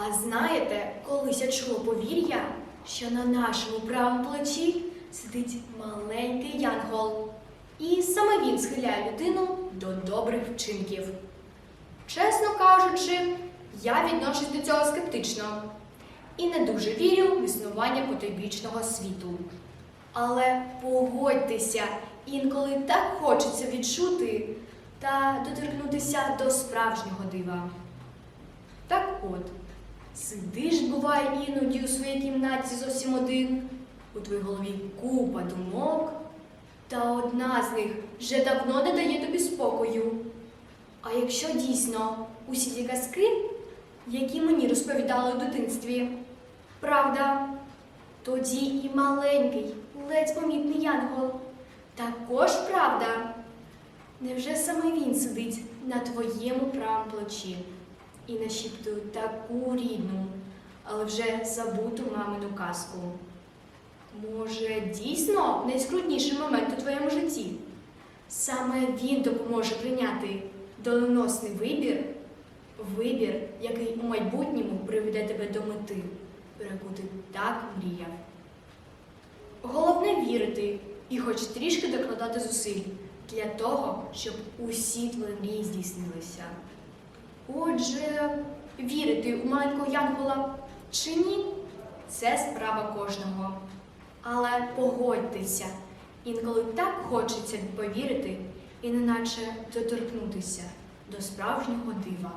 А знаєте, колись я чула повір'я, що на нашому правому плечі сидить маленький янгол. І саме він схиляє людину до добрих вчинків. Чесно кажучи, я відношусь до цього скептично і не дуже вірю в існування потойбічного світу. Але погодьтеся, інколи так хочеться відчути та доторкнутися до справжнього дива. Так от, сидиш, буває, іноді у своїй кімнаті зовсім один, у твоїй голові купа думок, та одна з них вже давно не дає тобі спокою. А якщо дійсно усі ті казки, які мені розповідали у дитинстві, правда, тоді і маленький, ледь помітний янгол, також правда. Невже саме він сидить на твоєму правому плечі і нашіптує таку рідну, але вже забуту мамину казку? Може, дійсно найскрутніший момент у твоєму житті? Саме він допоможе прийняти доленосний вибір, вибір, який у майбутньому приведе тебе до мети, про яку ти так мріяв. Головне вірити і хоч трішки докладати зусиль для того, щоб усі твої мрії здійснилися. Отже, вірити у маленького янгола чи ні, це справа кожного. Але погодьтеся, інколи так хочеться повірити і неначе доторкнутися до справжнього дива.